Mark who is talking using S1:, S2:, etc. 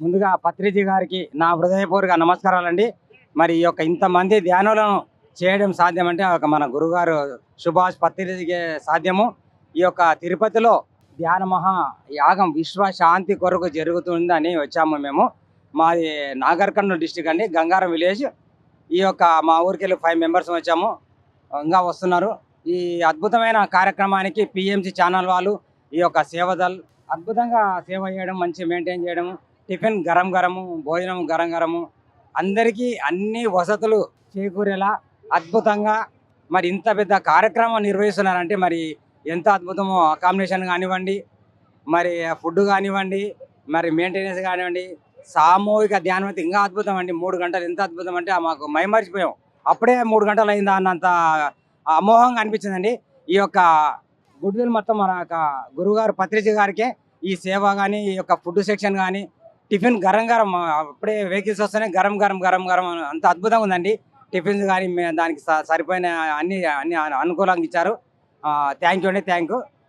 S1: ముందుగా పత్రిజీ గారికి నా హృదయపూర్వక నమస్కారాలండి. మరి ఈ యొక్క ఇంతమంది ధ్యానులను చేయడం సాధ్యమంటే ఒక మన గురుగారు సుభాష్ పత్రిజీకి సాధ్యము. ఈ యొక్క తిరుపతిలో ధ్యాన మహా యాగం విశ్వ శాంతి కొరకు జరుగుతుందని వచ్చాము మేము. మాది నాగర్ డిస్టిక్ అండి. గంగారం విలేజ్. ఈ యొక్క మా ఊరికి వెళ్ళి ఫైవ్ మెంబర్స్ వచ్చాము. ఇంకా వస్తున్నారు. ఈ అద్భుతమైన కార్యక్రమానికి పిఎంసి ఛానల్ వాళ్ళు ఈ యొక్క సేవదల్ అద్భుతంగా సేవ చేయడం మంచి మెయింటైన్ చేయడం టిఫిన్ గరం గరము భోజనం గరం గరము అందరికీ అన్ని వసతులు చేకూరేలా అద్భుతంగా మరి ఇంత పెద్ద కార్యక్రమం నిర్వహిస్తున్నారంటే మరి ఎంత అద్భుతమో అకామిడేషన్ కానివ్వండి మరి ఫుడ్ కానివ్వండి మరి మెయింటెనెన్స్ కానివ్వండి సామూహిక ధ్యానం అయితే ఇంకా అద్భుతం అండి మూడు గంటలు ఎంత అద్భుతం అంటే మాకు మైమరిచిపోయాం అప్పుడే మూడు గంటలు అయిందా అన్నంత అమోహంగా అనిపించిందండి. ఈ యొక్క గుడ్ మొత్తం మన యొక్క గురుగారు పత్రిజ గారికే ఈ సేవ కానీ ఈ యొక్క ఫుడ్ సెక్షన్ కానీ టిఫిన్ గరం గరం అప్పుడే వెహికల్స్ వస్తేనే గరం గరం గరం గరం అంత అద్భుతంగా ఉందండి. టిఫిన్స్ కానీ దానికి స- సరిపోయిన అన్ని అన్ని అనుకూలంగా ఇచ్చారు. థ్యాంక్ యూ అండి థ్యాంక్ యూ